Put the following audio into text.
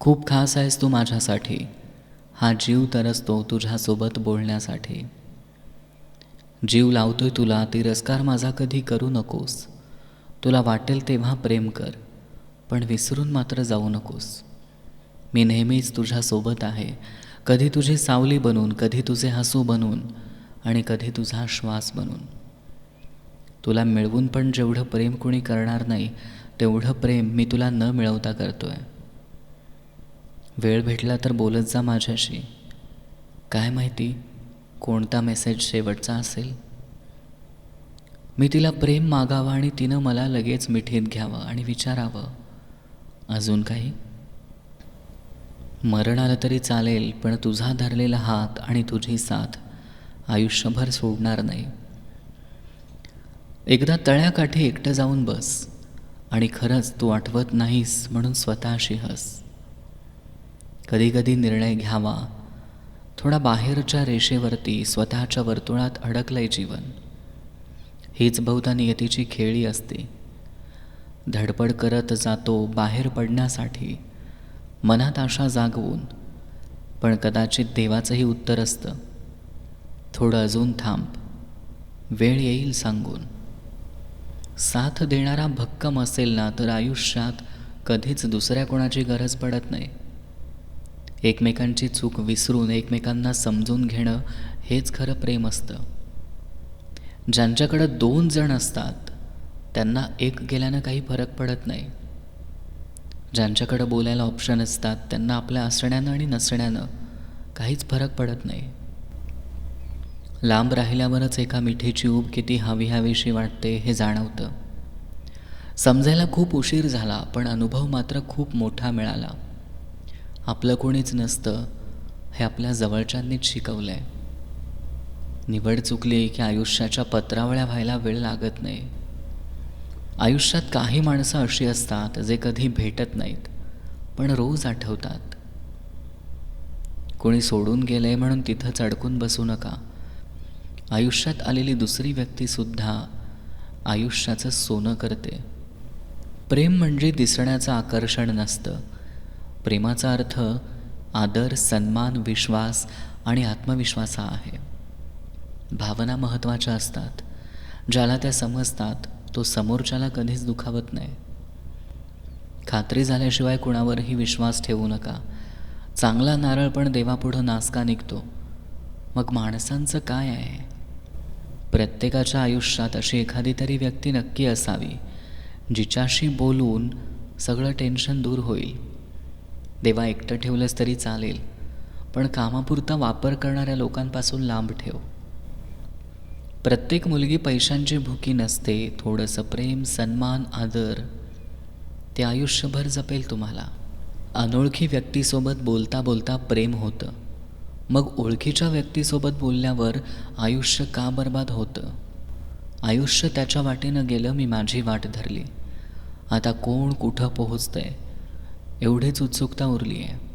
खूप खास आहेस तू माझ्यासाठी. हा जीव तरसतो तुझ्यासोबत बोलण्यासाठी. जीव लावतोय तुला तिरस्कार माझा कधी करू नकोस. तुला वाटेल तेव्हा प्रेम कर पण विसरून मात्र जाऊ नकोस. मी नेहमीच तुझ्यासोबत आहे. कधी तुझी सावली बनून कधी तुझे हसू बनून आणि कधी तुझा श्वास बनून. तुला मिळवून पण जेवढं प्रेम कोणी करणार नाही तेवढं प्रेम मी तुला न मिळवता करतोय. वेळ भेटला तर बोलत जा माझ्याशी. काय माहिती कोणता मेसेज शेवटचा असेल? मी तिला प्रेम मागावं आणि तिनं मला लगेच मिठीत घ्यावं आणि विचारावं. अजून काही? मरण आलं तरी चालेल पण तुझा धरलेला हात आणि तुझी साथ आयुष्यभर सोडणार नाही. एकदा तळ्याकाठी एकटं जाऊन बस आणि खरंच तू आठवत नाहीस म्हणून स्वतःशी हस. कधीकधी निर्णय घ्यावा. थोडा बाहेरच्या रेषेवरती स्वतःच्या वर्तुळात अडकलंय जीवन. हीच बहुधा नियतीची खेळी असते. धडपड करत जातो बाहेर पडण्यासाठी मनात आशा जागवून पण कदाचित देवाचंही उत्तर असतं. थोडं अजून थांब. वेळ येईल सांगून. साथ देणारा भक्कम असेल ना तर आयुष्यात कधीच दुसऱ्या कोणाची गरज पडत नाही. एकमेकांची चूक विसरून एकमेकांना समजून घेणं हेच खरं प्रेम असतं. ज्यांच्याकडं दोन जण असतात त्यांना एक गेल्यानं काही फरक पडत नाही. ज्यांच्याकडं बोलायला ऑप्शन असतात त्यांना आपल्या असण्यानं आणि नसण्यानं काहीच फरक पडत नाही. लांब राहिल्यावरच एका मिठीची ऊब किती हवी हवीशी वाटते हे जाणवतं. समजायला खूप उशीर झाला पण अनुभव मात्र खूप मोठा मिळाला. आपलं कोणीच नसतं हे आपल्या जवळच्यांनीच शिकवलं आहे निवड चुकली की आयुष्याच्या पत्रावळ्या व्हायला वेळ लागत नाही. आयुष्यात काही माणसं अशी असतात जे कधी भेटत नाहीत पण रोज आठवतात. कोणी सोडून गेलंय म्हणून तिथंच अडकून बसू नका. आयुष्यात आलेली दुसरी व्यक्तीसुद्धा आयुष्याचं सोनं करते. प्रेम म्हणजे दिसण्याचं आकर्षण नसतं. प्रेमाचा अर्थ आदर सन्मान विश्वास आणि आत्मविश्वास हा आहे. भावना महत्त्वाच्या असतात. ज्याला त्या समजतात तो समोरच्याला कधीच दुखावत नाही. खात्री झाल्याशिवाय कुणावरही विश्वास ठेवू नका. चांगला नारळ पण देवापुढं नासका निघतो. मग माणसांचं काय आहे? प्रत्येकाच्या आयुष्यात अशी एखादी तरी व्यक्ती नक्की असावी जिच्याशी बोलून सगळं टेन्शन दूर होईल. देवा एकटं ठेवलंच तरी चालेल पण कामापुरता वापर करणाऱ्या लोकांपासून लांब ठेव. प्रत्येक मुलगी पैशांची भुकी नसते थोडंसं प्रेम सन्मान आदर ते आयुष्यभर जपेल तुम्हाला. अनोळखी व्यक्तीसोबत बोलता बोलता प्रेम होतं. मग ओळखीच्या व्यक्तीसोबत बोलल्यावर आयुष्य का बर्बाद होतं? आयुष्य त्याच्या वाटेनं गेलं मी माझी वाट धरली. आता कोण कुठं पोहोचतंय? एवढीच उत्सुकता उरली आहे